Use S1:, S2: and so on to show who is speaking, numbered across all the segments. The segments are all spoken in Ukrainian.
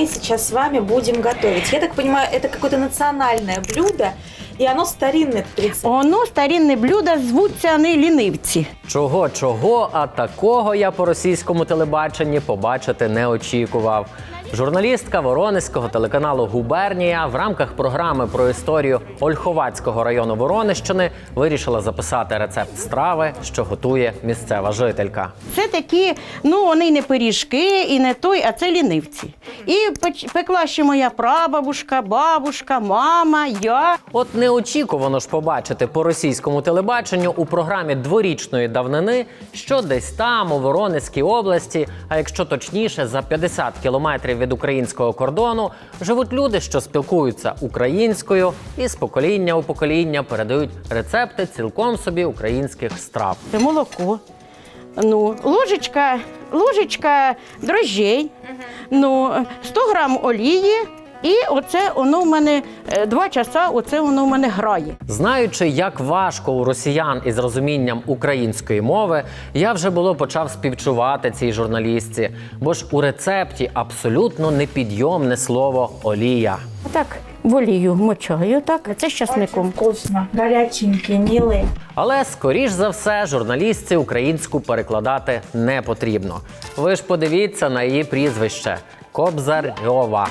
S1: мы сейчас с вами будем готовить. Я так понимаю, это какое-то национальное блюдо, и оно старинное, этот рецепт.
S2: Воно старинне блюдо, звуться вони лінивці.
S3: Чого чого, а такого я по російському телебаченні побачити не очікував. Журналістка Воронезького телеканалу Губернія в рамках програми про історію Ольховацького району Воронищини вирішила записати рецепт страви, що готує місцева жителька.
S2: Це такі, ну вони не пиріжки, і не той, а це лінивці. І пекла ще моя прабабушка, бабушка, мама, я.
S3: От неочікувано ж побачити по російському телебаченню у програмі дворічної давнини, що десь там, у Воронезькій області, а якщо точніше, за 50 кілометрів від українського кордону, живуть люди, що спілкуються українською і з покоління у покоління передають рецепти цілком собі українських страв.
S2: Це молоко. Ну, ложечка, ложечка дрожжей, ну, 100 грам олії. І оце воно в мене е, два часа, оце воно в мене грає.
S3: Знаючи, як важко у росіян із розумінням української мови, я вже було почав співчувати цій журналістці, бо ж у рецепті абсолютно непідйомне слово олія.
S2: Так, в олію мочаю, так, це з часником.
S1: Вкусно, горяченький, милый.
S3: Але скоріш за все, журналістці українську перекладати не потрібно. Ви ж подивіться на її прізвище Кобзарьова.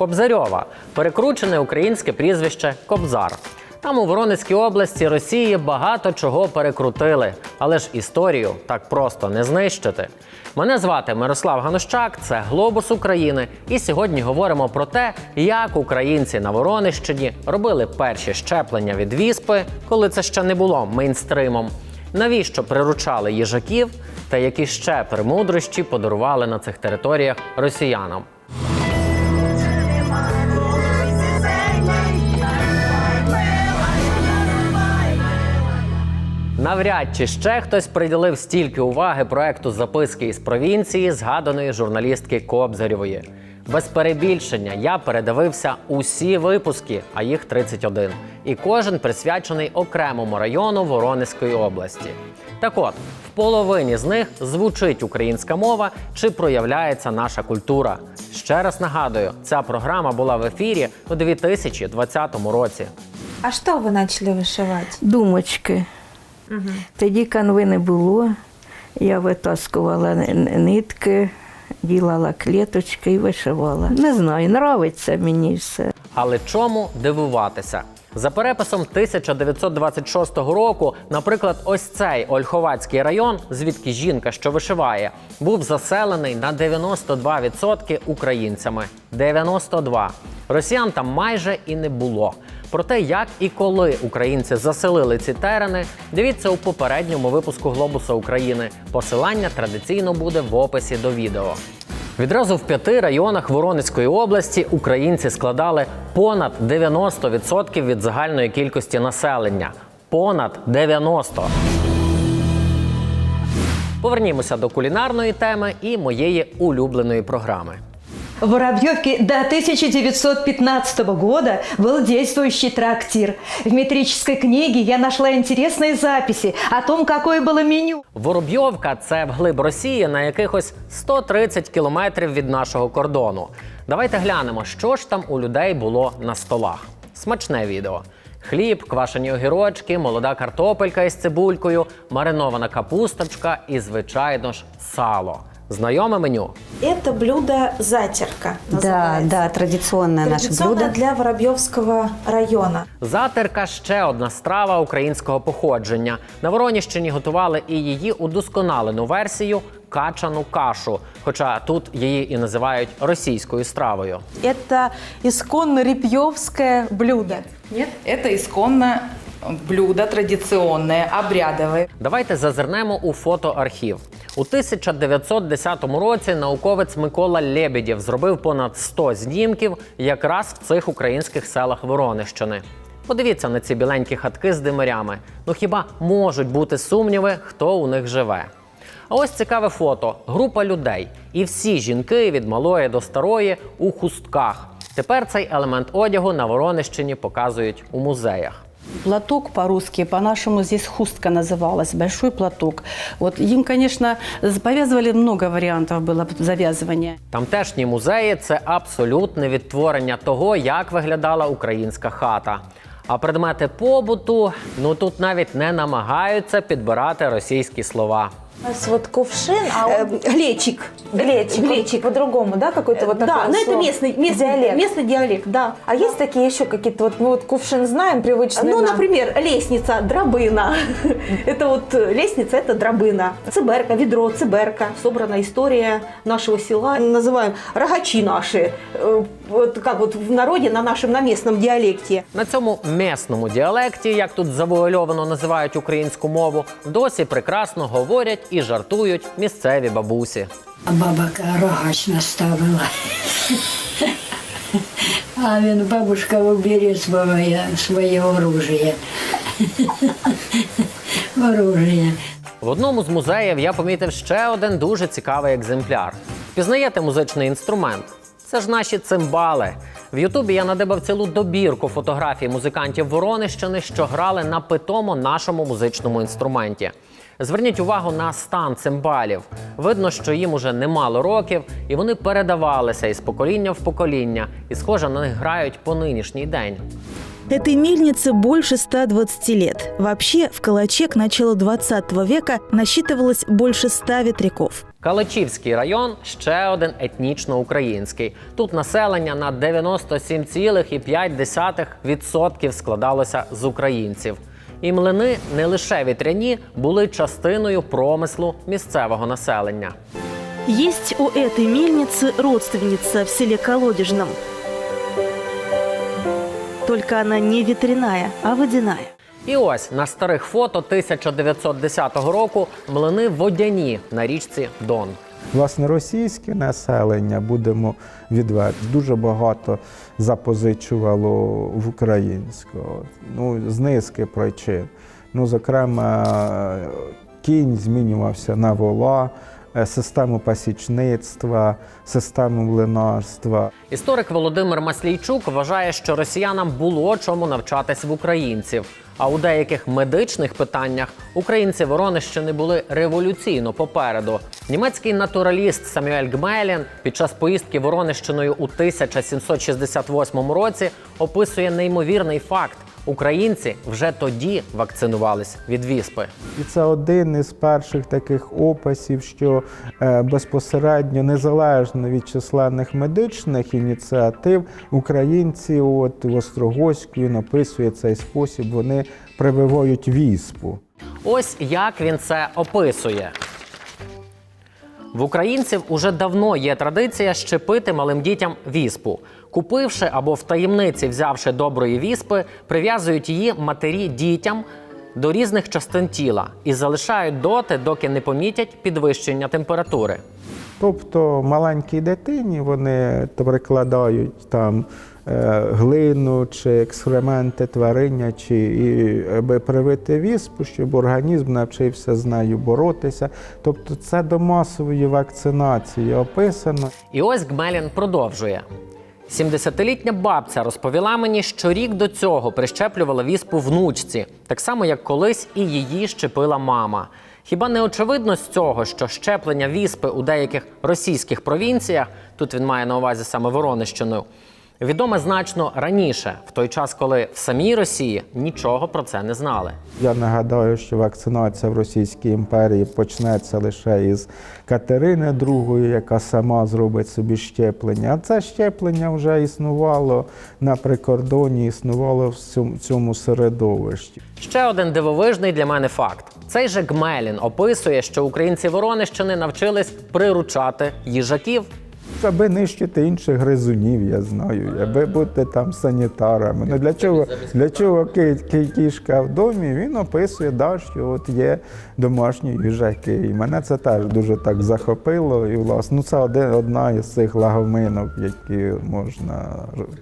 S3: Кобзарьова перекручене українське прізвище Кобзар. Там у Воронезькій області Росії багато чого перекрутили, але ж історію так просто не знищити. Мене звати Мирослав Ганущак, це Глобус України. І сьогодні говоримо про те, як українці на Воронищині робили перші щеплення від віспи, коли це ще не було мейнстримом. Навіщо приручали їжаків та які ще премудрощі подарували на цих територіях росіянам? Навряд чи ще хтось приділив стільки уваги проекту записки із провінції, згаданої журналістки Кобзарєвої. Без перебільшення я передивився усі випуски, а їх 31, і кожен присвячений окремому району Воронезької області. Так от, в половині з них звучить українська мова чи проявляється наша культура. Ще раз нагадую, ця програма була в ефірі у 2020 році.
S1: А что вы начали вышивать?
S4: Думочки. Тоді канви не було. Я витаскувала нитки, ділала клеточки і вишивала. Не знаю, нравиться мені все.
S3: Але чому дивуватися? За переписом 1926 року, наприклад, ось цей Ольховацький район, звідки жінка, що вишиває, був заселений на 92% українцями. 92%. Росіян там майже і не було. Про те, як і коли українці заселили ці терени, дивіться у попередньому випуску Глобуса України. Посилання традиційно буде в описі до відео. Відразу в п'яти районах Воронезької області українці складали понад 90% від загальної кількості населення. Понад 90%. Повернімося до кулінарної теми і моєї улюбленої програми.
S5: В Воробьевке до 1915 года был действующий трактир. В метрической книге я нашла интересные записи о том, какое было меню.
S3: Воробйовка це вглиб Росії на якихось 130 кілометрів від нашого кордону. Давайте глянемо, що ж там у людей було на столах. Смачне відео. Хліб, квашені огірочки, молода картопелька із цибулькою, маринована капусточка і, звичайно ж, сало. Знайоме меню.
S1: Это блюдо затерка
S6: Да,
S1: называется.
S6: да, традиционное наше
S1: Традиционно
S6: блюдо.
S1: для Воробьевского района.
S3: Затерка ще одна страва українського походження. На Вороніщині готували і її удосконалену версію качану кашу. Хоча тут її і називають російською стравою.
S7: Это исконно репьевское блюдо.
S8: Нет, это исконно блюдо традиционное, обрядовое.
S3: Давайте зазирнемо у фотоархів. У 1910 році науковець Микола Лебедєв зробив понад 100 знімків якраз в цих українських селах Воронищини. Подивіться на ці біленькі хатки з димарями. Ну хіба можуть бути сумніви, хто у них живе? А ось цікаве фото: група людей. І всі жінки від малої до старої у хустках. Тепер цей елемент одягу на Воронищині показують у музеях.
S6: Платок по-русски, по-нашему здесь хустка называлась, большой платок. Вот им, конечно, повязывали много вариантов было завязывания.
S3: Тамтешні музеї це абсолютне відтворення того, як виглядала українська хата. А предмети побуту ну тут навіть не намагаються підбирати російські слова.
S1: У нас вот кувшин, а он...
S9: Глечик.
S1: глечик,
S9: глечик.
S1: по-другому, да, какой-то вот
S9: Да,
S1: такое
S9: но это
S1: слово?
S9: местный, местный
S1: диалект.
S9: местный диалект, да.
S1: А есть такие еще какие-то, вот мы вот кувшин знаем, привычные
S9: Ну,
S1: нам.
S9: например, лестница, дробына. Это вот э, лестница, это дробына. Циберка, ведро, циберка. Собрана история нашего села. Называем рогачи наши. Вот как вот в народе, на нашем, на местном диалекте.
S3: На цьому месному діалекті, як тут завуальовано називають українську мову, досі прекрасно говорять і жартують місцеві бабусі.
S10: А бабка рогач наставила. А він бабушка убери своє, своє оружие. Оружие.
S3: В одному з музеїв я помітив ще один дуже цікавий екземпляр. Впізнаєте музичний інструмент? Це ж наші цимбали. В Ютубі я надибав цілу добірку фотографій музикантів Воронищини, що грали на питомо нашому музичному інструменті. Зверніть увагу на стан цимбалів. Видно, що їм уже немало років, і вони передавалися із покоління в покоління, і схоже, на них грають по нинішній день.
S11: Этой мельнице больше 120 лет. Вообще, в Калаче к началу 20 века насчитывалось больше 100 ветряков.
S3: Калачівський район ще один етнічно український. Тут населення на 97,5% складалося з українців. І млини не лише вітряні були частиною промислу місцевого населення.
S11: Есть у этой мельницы родственница в селе Колодежном. Только она не ветряная, а водяная.
S3: І ось на старих фото 1910 року млини водяні на річці Дон.
S12: Власне, російське населення, будемо відверті, дуже багато запозичувало в українського. Ну, з низки причин. Ну, зокрема, кінь змінювався на вола, е, систему пасічництва, систему млинарства.
S3: Історик Володимир Маслійчук вважає, що росіянам було чому навчатись в українців. А у деяких медичних питаннях українці Воронищини були революційно попереду. Німецький натураліст Самюель Гмелін під час поїздки Воронищиною у 1768 році описує неймовірний факт: українці вже тоді вакцинувались від віспи.
S12: І це один із перших таких описів, що е, безпосередньо незалежно від численних медичних ініціатив, українці, от в Острогоську написує цей спосіб, вони прививають віспу.
S3: Ось як він це описує. В українців уже давно є традиція щепити малим дітям віспу. Купивши або в таємниці взявши доброї віспи, прив'язують її матері дітям до різних частин тіла і залишають доти, доки не помітять підвищення температури.
S12: Тобто маленькій дитині вони прикладають там е, глину чи екскременти тваринячі, і аби привити віспу, щоб організм навчився з нею боротися. Тобто це до масової вакцинації описано.
S3: І ось Гмелін продовжує. 70-літня бабця розповіла мені, що рік до цього прищеплювала віспу внучці, так само як колись і її щепила мама. Хіба не очевидно з цього, що щеплення віспи у деяких російських провінціях, тут він має на увазі саме Воронищину, відоме значно раніше, в той час, коли в самій Росії нічого про це не знали.
S12: Я нагадаю, що вакцинація в Російській імперії почнеться лише із Катерини II, яка сама зробить собі щеплення. А це щеплення вже існувало на прикордоні, існувало в цьому, середовищі.
S3: Ще один дивовижний для мене факт: цей же Гмелін описує, що українці Воронищини навчились приручати їжаків.
S12: Аби нищити інших гризунів, я знаю, аби бути там санітарами. Ну для чого для чого кішка в домі? Він описує, да, що от є домашні їжаки. І мене це теж дуже так захопило. І власне, ну це одна із цих лагоминок, які можна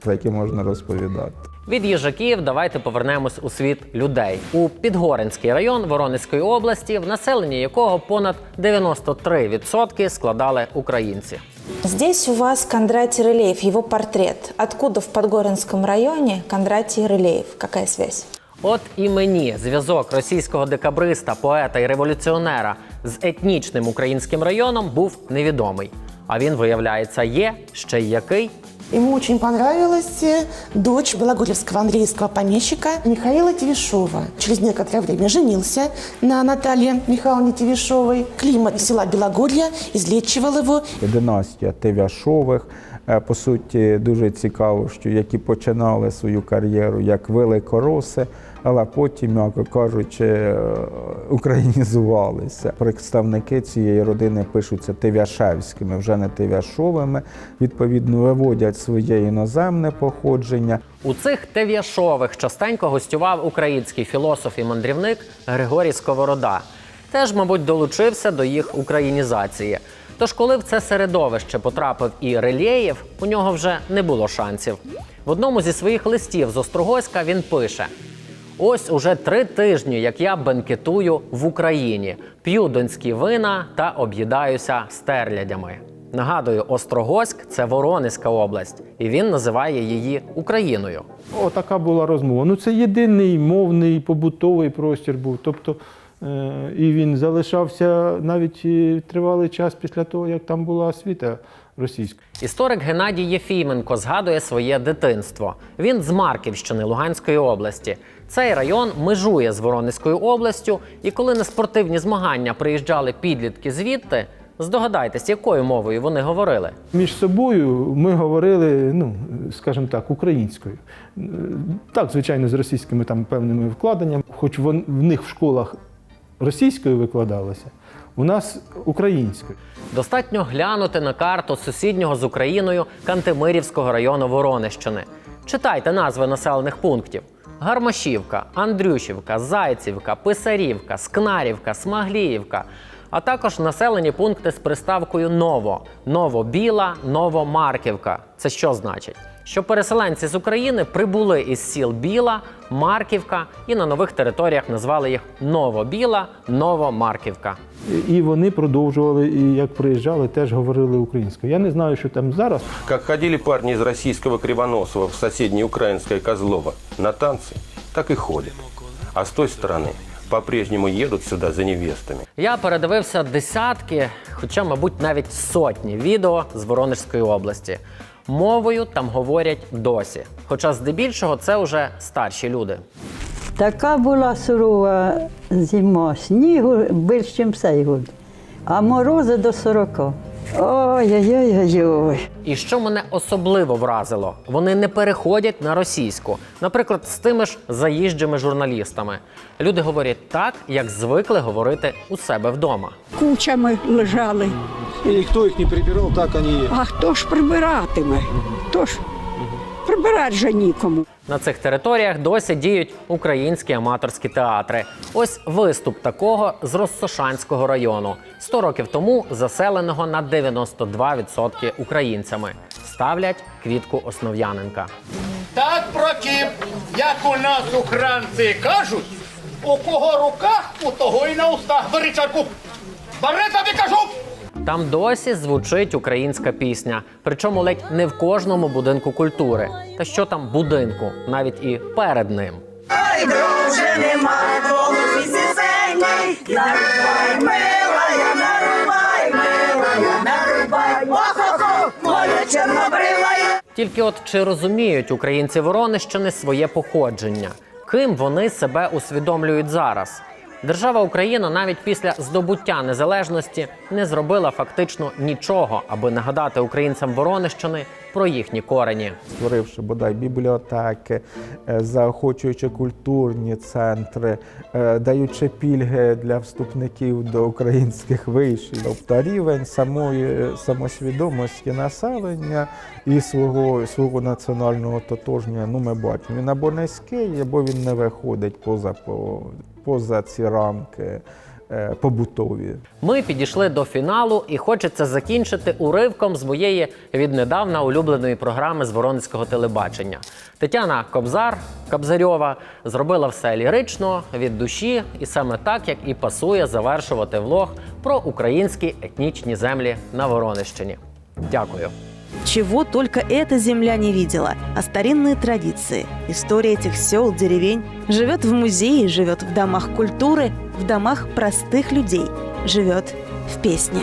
S12: про які можна розповідати.
S3: Від їжаків давайте повернемось у світ людей у Підгоринський район Воронезької області, в населенні якого понад 93% складали українці.
S1: Здесь у вас Кондратий Рылеев, его портрет. Откуда в Подгоринском районе Кондратий Рылеев? Какая связь?
S3: От і мені зв'язок російського декабриста, поета і революціонера з етнічним українським районом був невідомий. А він, виявляється, є ще й який.
S13: Ему очень понравилась э, дочь Белогорьевского Андреевского помещика Михаила Тевишова. Через некоторое время женился на Наталье Михайловне Тевишовой. Климат села Белогорья излечивал его
S12: Династія Тевяшових. Е, По суті, дуже цікаво, що які починали свою кар'єру як великороси, але потім, м'яко кажучи, е, українізувалися. Представники цієї родини пишуться Тевяшевськими, вже не Тевяшовими. Відповідно, виводять своє іноземне походження.
S3: У цих Тев'яшових частенько гостював український філософ і мандрівник Григорій Сковорода. Теж, мабуть, долучився до їх українізації. Тож, коли в це середовище потрапив і Релєєв, у нього вже не було шансів. В одному зі своїх листів з Острогоська він пише: Ось уже три тижні, як я бенкетую в Україні, п'ю донські вина та об'їдаюся стерлядями. Нагадую, Острогоськ це Воронезька область, і він називає її Україною.
S14: О, така була розмова. Ну це єдиний мовний побутовий простір був. Тобто, е, і він залишався навіть е, тривалий час після того, як там була освіта російська.
S3: Історик Геннадій Єфіменко згадує своє дитинство. Він з Марківщини Луганської області. Цей район межує з Воронезькою областю, і коли на спортивні змагання приїжджали підлітки звідти, здогадайтесь, якою мовою вони говорили.
S14: Між собою ми говорили, ну скажімо так, українською. Так, звичайно, з російськими там певними вкладеннями, хоч в них в школах російською викладалося, у нас українською.
S3: Достатньо глянути на карту сусіднього з Україною Кантемирівського району Воронежщини. Читайте назви населених пунктів: Гармашівка, Андрюшівка, Зайцівка, Писарівка, Скнарівка, Смагліївка, а також населені пункти з приставкою Ново, Новобіла, Новомарківка. Це що значить? Що переселенці з України прибули із сіл Біла, Марківка і на нових територіях назвали їх Новобіла, Новомарківка.
S14: І- І вони продовжували, і як приїжджали, теж говорили українською. Я не знаю, що там зараз.
S15: Как ходили парни из российского Кривоносова в соседнее украинское Козлово на танцы, так и ходят. А с той стороны по-прежнему едут сюда за невестами.
S3: Я передивився десятки, хоча, мабуть, навіть сотні відео з Воронежської області. Мовою там говорять досі. Хоча здебільшого це вже старші люди.
S10: Така була сурова зима, снігу більше, ніж цей год, а морози до 40. Ой-ой-ой-ой.
S3: І що мене особливо вразило, вони не переходять на російську, наприклад, з тими ж заїжджими журналістами. Люди говорять так, як звикли говорити у себе вдома.
S16: кучами лежали.
S17: І ніхто їх не прибирав, так вони є.
S16: А хто ж прибиратиме? Хто ж прибирати же нікому.
S3: На цих територіях досі діють українські аматорські театри. Ось виступ такого з Россошанського району, 100 років тому заселеного на 92% українцями. Ставлять квітку Основ'яненка.
S18: Так, Прокіп, як у нас українці кажуть, у кого рука, у того і на устах. Бери чарку. Бери тобі кажу!
S3: Там досі звучить українська пісня, причому ледь не в кожному будинку культури. Та що там будинку, навіть і перед ним.
S19: Ай, друже, нема голосу сісенький, нарубай, милая, нарубай, милая, нарубай, охо-хо, моя чорнобривая.
S3: Тільки от чи розуміють українці Воронищини своє походження? Ким вони себе усвідомлюють зараз? Держава Україна навіть після здобуття незалежності не зробила фактично нічого, аби нагадати українцям Воронищини про їхні корені.
S12: створивши бодай бібліотеки, е, заохочуючи культурні центри, е, даючи пільги для вступників до українських вишів. Тобто рівень самої самосвідомості населення і свого, свого національного тотожнього, ну ми бачимо, він або низький, або він не виходить поза, по- поза ці рамки е, побутові.
S3: Ми підійшли до фіналу, і хочеться закінчити уривком з моєї віднедавна улюбленої програми з Воронезького телебачення. Тетяна Кобзар Кобзарьова зробила все лірично від душі, і саме так, як і пасує завершувати влог про українські етнічні землі на Воронищині. Дякую.
S1: Чего только эта земля не видела, а старинные традиции. История этих сел, деревень живет в музее, живет в домах культуры, в домах простых людей, живет в песне.